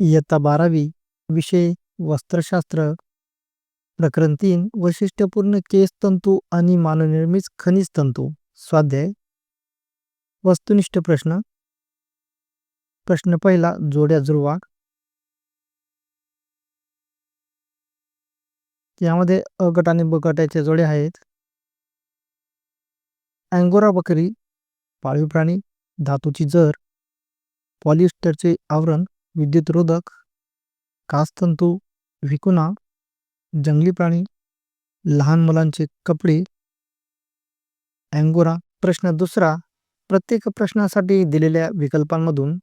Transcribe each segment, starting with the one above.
इयत्ता बारावी विषय वस्त्रशास्त्र प्रकरण तीन वैशिष्ट्यपूर्ण केस तंतू आणि मानवनिर्मित खनिज तंतू. स्वाध्याय. वस्तुनिष्ठ प्रश्न. प्रश्न पहिला जोड्या जुळवा यामध्ये अ गट आणि ब गटाच्या जोड्या आहेत. अँगोरा बकरी पाळीव प्राणी धातूची जर पॉलिस्टरचे आवरण विद्युतरोधक कासतंतू विकुना जंगली प्राणी लहान मुलांचे कपडे अँगोरा प्रश्न दुसरा प्रत्येक प्रश्नासाठी दिलेल्या विकल्पांमधून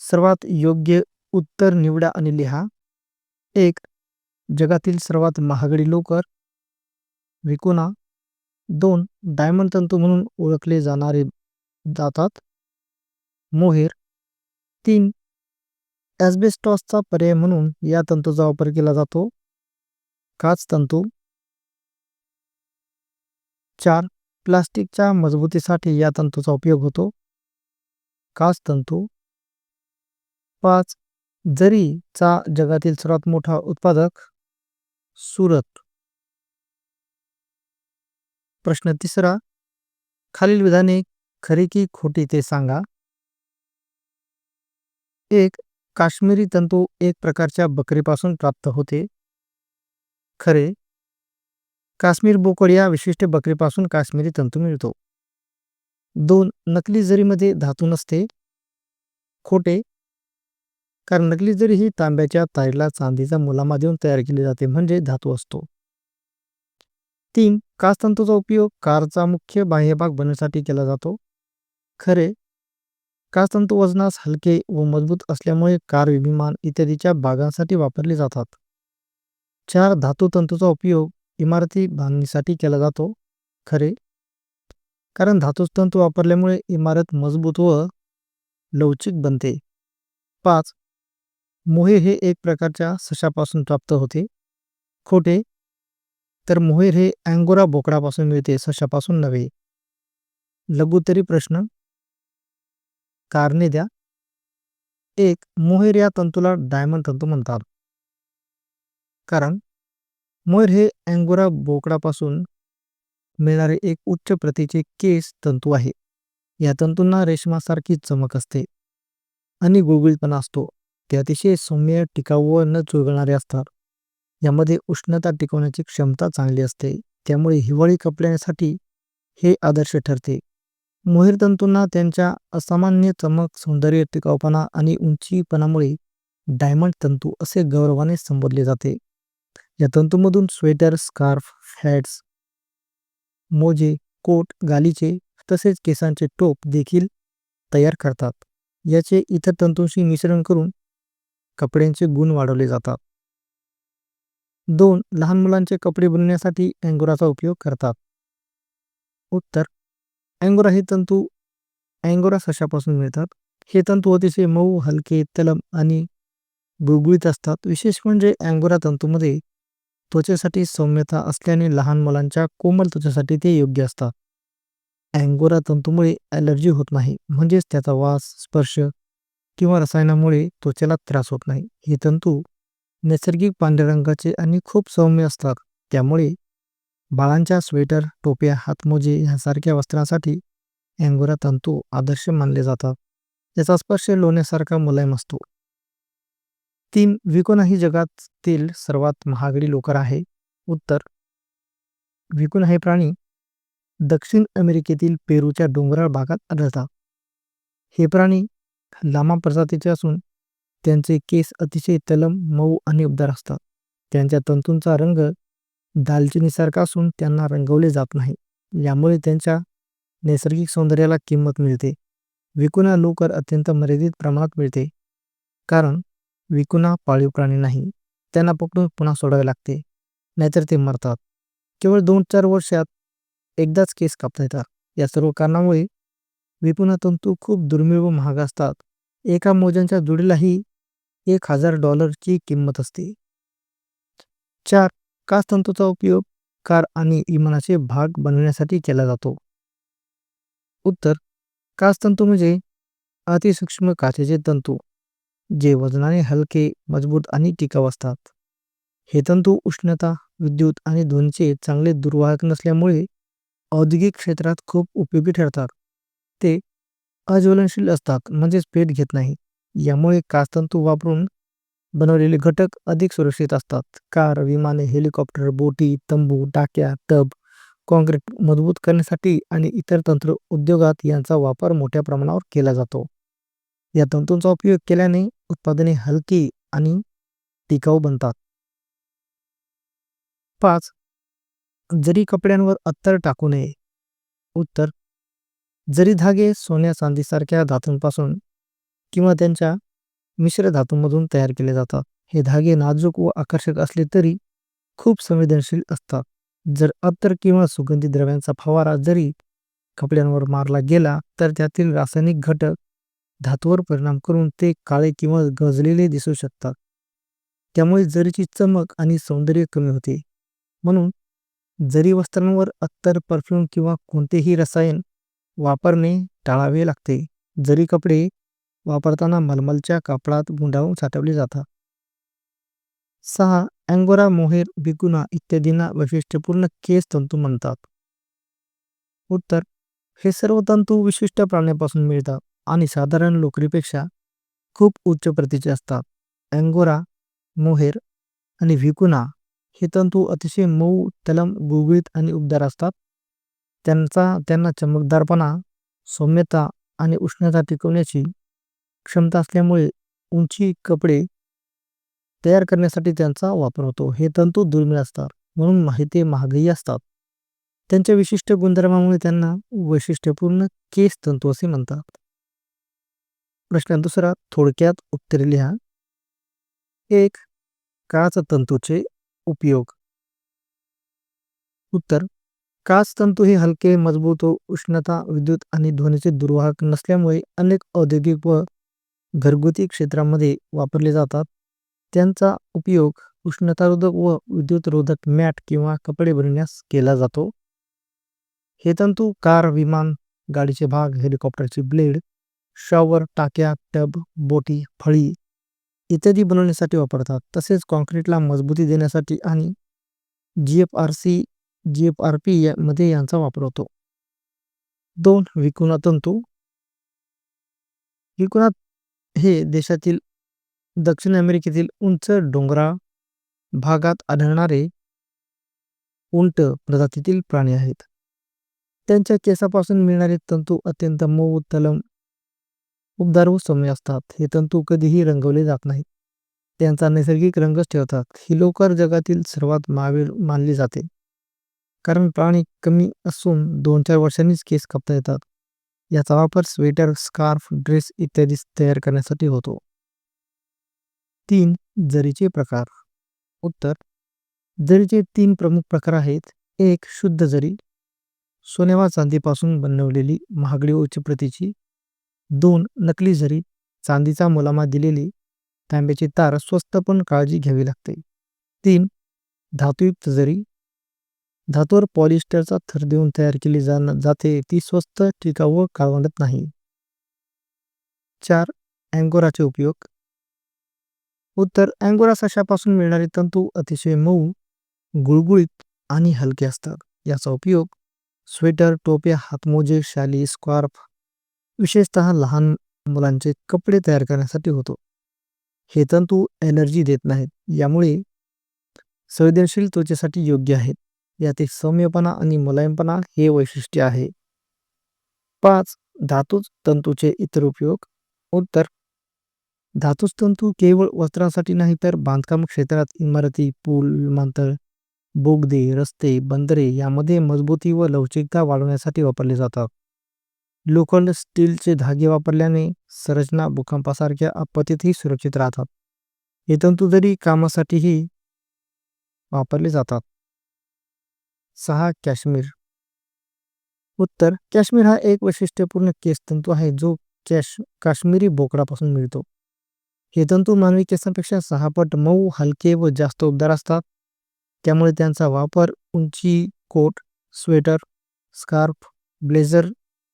सर्वात योग्य उत्तर निवडा आणि लिहा. एक जगातील सर्वात महागडी लोकर विकुना. दोन डायमंड तंतू म्हणून ओळखले जाणारे जातात मोहेर. तीन ॲस्बेस्टॉसचा पर्याय म्हणून या तंतूचा वापर केला जातो. काच तंतू. चार प्लास्टिकच्या मजबूतीसाठी या तंतूचा उपयोग होतो. काच तंतू. पाच जरीचा जगातील सर्वात मोठा उत्पादक सुरत. प्रश्न तिसरा खालील विधाने खरी की खोटी ते सांगा. एक काश्मीरी तंतू एक प्रकारच्या बकरीपासून प्राप्त होते. खरे. काश्मीर बोकड या विशिष्ट बकरीपासून काश्मीरी तंतू मिळतो. दोन नकली जरीमध्ये धातू नसते. खोटे. कारण नकली जरी ही तांब्याच्या ताईला चांदीचा मुलामा देऊन तयार केली जाते म्हणजे धातू असतो. तीन काचतंतूचा उपयोग कारचा मुख्य बाह्यभाग बनवण्यासाठी केला जातो. खरे. काचतंतू वजनास हलके व मजबूत असल्यामुळे कार विमान इत्यादीच्या भागांसाठी वापरले जातात. चार धातू तंतूचा उपयोग इमारती बांधणीसाठी केला जातो. खरे? कारण धातू तंतू वापरल्यामुळे इमारत मजबूत व लवचिक बनते. पाच मोहेर हे एक प्रकारच्या सशापासून प्राप्त होते. खोटे? तर मोहेर हे अँगोरा बोकडापासून मिळते सशापासून नव्हे. लघुतरी प्रश्न कारणे द्या. एक मोहेर या तंतूला डायमंड तंतू म्हणतात. कारण मोहेर हे अँगोरा बोकडापासून मिळणारे एक उच्च प्रतीचे केस तंतू आहे. या तंतूंना रेशमासारखी चमक असते आणि गुळगुळीतपणा असतो. ते अतिशय सौम्य टिकाऊ व न चुळगणारे असतात. यामध्ये उष्णता टिकवण्याची क्षमता चांगली असते. त्यामुळे हिवाळी कपड्यांसाठी हे आदर्श ठरते. मोहिर तंतूंना त्यांच्या असामान्य चमक सौंदर्य टिकाऊपणा आणि उंचीपणामुळे डायमंड तंतू असे गौरवाने संबोधले जाते. या तंतूमधून स्वेटर स्कार्फ हॅट्स मोजे कोट गालीचे तसेच केसांचे टोप देखील तयार करतात. याचे इतर तंतूंशी मिश्रण करून कपड्यांचे गुण वाढवले जातात. दोन लहान मुलांचे कपडे बनवण्यासाठी अँगोराचा उपयोग करतात. उत्तर अँगोरा हे तंतू अँगोरा सशापासून मिळतात. हे तंतू अतिशय मऊ हलके तलम आणि गुळगुळीत असतात. विशेष म्हणजे अँगोरा तंतूमध्ये त्वचेसाठी सौम्यता असल्याने लहान मुलांच्या कोमल त्वचेसाठी ते योग्य असतात. अँगोरा तंतूमुळे ॲलर्जी होत नाही म्हणजेच त्याचा वास स्पर्श किंवा रसायनामुळे त्वचेला त्रास होत नाही. हे तंतू नैसर्गिक पांढऱ्या रंगाचे आणि खूप सौम्य असतात. त्यामुळे बाळांच्या स्वेटर टोप्या हातमोजे ह्यासारख्या वस्त्रांसाठी अँगोरा तंतू आदर्श मानले जातात. याचा स्पर्श लोण्यासारखा मुलायम असतो. तीन विकोना ही जगातील सर्वात महागडी लोकर आहे. उत्तर विकोना हे प्राणी दक्षिण अमेरिकेतील पेरूच्या डोंगराळ भागात आढळतात. हे प्राणी लामा प्रजातीचे असून त्यांचे केस अतिशय तलम मऊ आणि उबदार असतात. त्यांच्या तंतूंचा रंग दालचिनीसारखा असून त्यांना रंगवले जात नाही. यामुळे त्यांच्या नैसर्गिक सौंदर्याला किंमत मिळते. विकुना लोकर अत्यंत मर्यादित प्रमाणात मिळते. कारण विकुना पाळीव प्राणी नाही. त्यांना पकडून पुन्हा सोडावे लागते. नाहीतर ते मरतात. केवळ दोन चार वर्षात एकदाच केस कापता येतात. या सर्व कारणामुळे विपुना तंतू खूप दुर्मिळ व महाग असतात. एका मोजांच्या जोडीलाही एक हजार डॉलरची किंमत असते. चार काचतंतूचा उपयोग कार आणि विमानाचे भाग बनवण्यासाठी केला जातो. उत्तर काचतंतू म्हणजे अतिसूक्ष्म काचेचे तंतू जे वजनाने हलके मजबूत आणि टिकाऊ असतात. हे तंतू उष्णता विद्युत आणि ध्वनीचे चांगले दुर्वाहक नसल्यामुळे औद्योगिक क्षेत्रात खूप उपयोगी ठरतात. ते अज्वलनशील असतात म्हणजेच पेट घेत नाही. यामुळे काचतंतू वापरून बनवलेले घटक अधिक सुरक्षित असतात. कार विमाने हेलिकॉप्टर बोटी तंबू टाक्या टब काँक्रीट मजबूत करण्यासाठी आणि इतर तंत्र उद्योगात यांचा वापर मोठ्या प्रमाणावर केला जातो. या तंतूंचा उपयोग केल्याने उत्पादने हलकी आणि टिकाऊ बनतात. पाच जरी कपड्यांवर अत्तर टाकू नये. उत्तर जरी धागे सोन्या चांदीसारख्या धातूंपासून किंवा त्यांच्या मिश्र धातूंमधून तयार केले जातात. हे धागे नाजूक व आकर्षक असले तरी खूप संवेदनशील असतात. जर अत्तर किंवा सुगंधी द्रव्यांचा फवारा जरी कपड्यांवर मारला गेला तर त्यातील रासायनिक घटक धातूवर परिणाम करून ते काळे किंवा गजलेले दिसू शकतात. त्यामुळे जरीची चमक आणि सौंदर्य कमी होते. म्हणून जरी वस्त्रांवर अत्तर परफ्यूम किंवा कोणतेही रसायन वापरणे टाळावे लागते. जरी कपडे वापरताना मलमलच्या कापडात गुंडाळून साठवले जातात. सहा अँगोरा मोहेर बिगुना इत्यादींना वैशिष्ट्यपूर्ण केस तंतू म्हणतात. उत्तर हे सर्व तंतू विशिष्ट प्राण्यापासून मिळतात आणि साधारण लोकरीपेक्षा खूप उच्च प्रतीचे असतात. अँगोरा मोहेर आणि व्हिकुना हे तंतू अतिशय मऊ तलम गुळगुळीत आणि उबदार असतात. त्यांचा त्यांना चमकदारपणा सौम्यता आणि उष्णता टिकवण्याची क्षमता असल्यामुळे उंची कपडे तयार करण्यासाठी त्यांचा वापर होतो. हे तंतू दुर्मिळ असतात म्हणून माहिती महागही असतात. त्यांच्या विशिष्ट गुणधर्मामुळे त्यांना वैशिष्ट्यपूर्ण केस तंतू असे म्हणतात. प्रश्न दुसरा थोडक्यात उत्तरे लिहा. एक काच तंतूचे उपयोग. उत्तर काच तंतू हे हलके मजबूत व उष्णता विद्युत आणि ध्वनीचे दुर्वाहक नसल्यामुळे अनेक औद्योगिक व घरगुती क्षेत्रामध्ये वापरले जातात. त्यांचा उपयोग उष्णतारोधक व विद्युतरोधक मॅट किंवा कपडे बनवण्यास केला जातो. हे तंतू कार विमान गाडीचे भाग हेलिकॉप्टरचे ब्लेड शॉवर टाक्या टब बोटी फळी इत्यादी बनवण्यासाठी वापरतात. तसेच कॉन्क्रीटला मजबूती देण्यासाठी आणि G F R C G F R P मध्ये यांचा वापर होतो. दोन विकुणा तंतू. विकुणा हे देशातील दक्षिण अमेरिकेतील उंच डोंगराळ भागात आढळणारे उंट प्रजातीतील प्राणी आहेत. त्यांच्या केसापासून मिळणारे तंतू अत्यंत मऊ तलम उबदार व सौम्य असतात. हे तंतू कधीही रंगवले जात नाहीत. त्यांचा नैसर्गिक रंगच ठेवतात. ही लोकर जगातील सर्वात महावीर मानली जाते. कारण प्राणी कमी असून दोन चार वर्षांनीच केस कापता येतात. याचा वापर स्वेटर स्कार्फ ड्रेस इत्यादी तयार करण्यासाठी होतो. तीन जरीचे प्रकार. उत्तर जरीचे तीन प्रमुख प्रकार आहेत. एक शुद्ध जरी. सोने वा चांदीपासून बनवलेली महागडी उच्च प्रतीची. दोन नकली जरी. चांदीचा मुलामा दिलेली तांब्याची तार स्वस्त पण काळजी घ्यावी लागते. तीन धातुयुक्त जरी. धातूवर पॉलिस्टरचा थर देऊन तयार केली जाते. ती स्वस्त टिकाऊ व काळवंडत नाही. चार अँगोराचे उपयोग. उत्तर अँगोरा सशापासून मिळणारे तंतू अतिशय मऊ गुळगुळीत आणि हलके असतात. याचा उपयोग स्वेटर टोप्या हातमोजे शाली स्कार्फ विशेषतः लहान मुलांचे कपडे तयार करण्यासाठी होतो. हे तंतू एनर्जी देत नाहीत. यामुळे संवेदनशील त्वचेसाठी योग्य आहेत. यातील सौम्यपणा आणि मुलायमपणा हे वैशिष्ट्य आहे. पाच धातू तंतूचे इतर उपयोग. उत्तर धातूज तंतू केवळ वस्त्रांसाठी नाही तर बांधकाम क्षेत्रात इमारती पूल विमानतळ बोगदे रस्ते बंदरे यामध्ये मजबूती व लवचिकता वाढवण्यासाठी वापरले जातात. लोखंड स्टीलचे धागे वापरल्याने संरचना भूकंपासारख्या आपत्तीतही सुरक्षित राहतात. हे तंतू जरी कामासाठीही वापरले जातात सहा काश्मीर. उत्तर काश्मीर हा एक वैशिष्ट्यपूर्ण केस तंतू आहे जो कॅश काश्मीरी बोकडापासून मिळतो. हे तंतू मानवी केसांपेक्षा सहा पट मऊ हलके व जास्त उबदार असतात. त्यामुळे त्यांचा वापर उंची coat sweater scarf blazer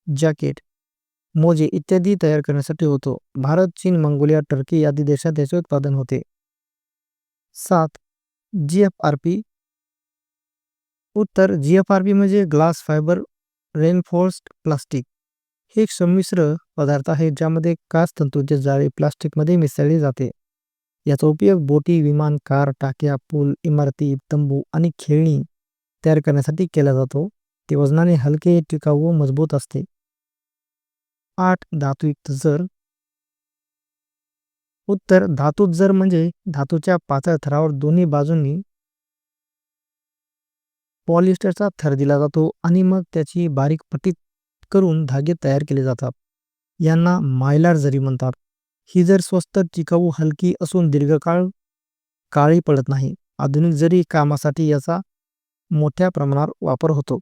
jacket मोजे इत्यादी तयार करण्यासाठी होतो. भारत चीन मंगोलिया टर्की आदी देशात याचे उत्पादन होते. सात जी एफ आर पी उत्तर जी एफ आर पी म्हणजे ग्लास फायबर रेनफोर्स्ड प्लास्टिक. हे एक संमिश्र पदार्थ आहे ज्यामध्ये काच तंतूचे जाळे प्लास्टिकमध्ये मिसळले जाते. याचा उपयोग बोटी विमान कार टाक्या पूल इमारती तंबू आणि खेळणी तयार करण्यासाठी केला जातो. ते वजनाने हलके टिकाऊ व मजबूत असते. आठ. धातुयुक्त जर. उत्तर. धातूत जर म्हणजे धातूच्या पातळ थरावर दोन्ही बाजूंनी पॉलिस्टरचा थर दिला जातो आणि मग त्याची बारीक पट्टी करून धागे तयार केले जातात. यांना मायलार जरी म्हणतात ही जर स्वस्त टिकाऊ हलकी असून दीर्घकाळ काळी पडत नाही. आधुनिक जरी कामासाठी याचा मोठ्या प्रमाणावर वापर होतो.